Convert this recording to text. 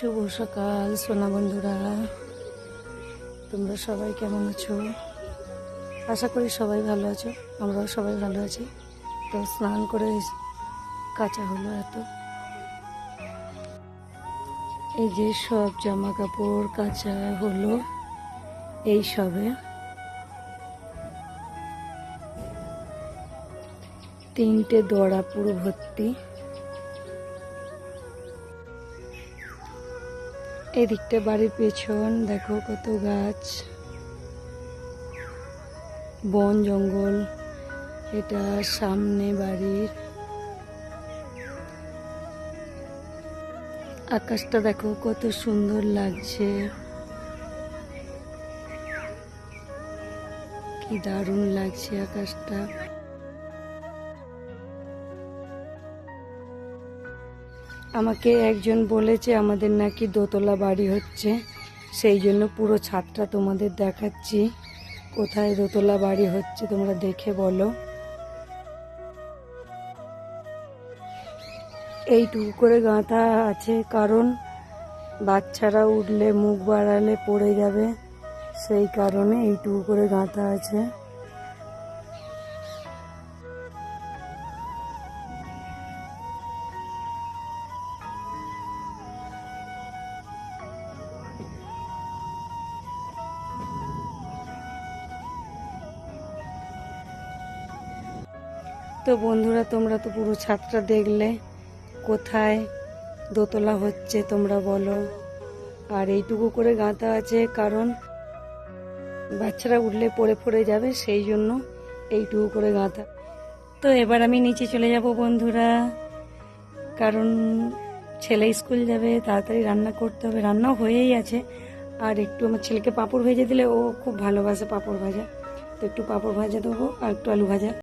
শুভ সকাল, সোনা বন্ধুরা। তোমরা সবাই কেমন আছো? আশা করি সবাই ভালো আছো। আমরাও সবাই ভালো আছি। তো স্নান করে কাঁচা হলো এত। এই যে সব জামা কাপড় কাঁচা হলো এই সবে। তিনটে দড়া পুরো ভর্তি। এদিকটা বাড়ির পেছন, দেখো কত গাছ। বন, জঙ্গল, এটা সামনে বাড়ির। আকাশটা দেখো কত সুন্দর লাগছে। কি দারুণ লাগছে আকাশটা। আমাকে একজন বলেছে আমাদের নাকি দোতলা বাড়ি হচ্ছে। সেই জন্য পুরো ছাদটা তোমাদের দেখাচ্ছি। কোথায় দোতলা বাড়ি হচ্ছে তোমরা দেখে বলো। এইটুকু করে গাঁথা আছে, কারণ বাচ্চারা উঠলে মুখ বাড়ালে পড়ে যাবে। সেই কারণে এইটুকু করে গাঁথা আছে। তো বন্ধুরা, তোমরা তো পুরো ছাদটা দেখলে। কোথায় দোতলা হচ্ছে তোমরা বলো। আর এইটুকু করে গাঁথা আছে, কারণ বাচ্চারা উঠলে পড়ে পড়ে যাবে, সেই জন্য এইটুকু করে গাঁথা। তো এবার আমি নিচে চলে যাব বন্ধুরা, কারণ ছেলে স্কুল যাবে, তাড়াতাড়ি রান্না করতে হবে। রান্নাও হয়েই আছে। আর একটু আমার ছেলেকে পাঁপড় ভেজে দিলে ও খুব ভালোবাসে পাঁপড় ভাজা। তো একটু পাঁপড় ভাজা দেবো আর একটু আলু ভাজা।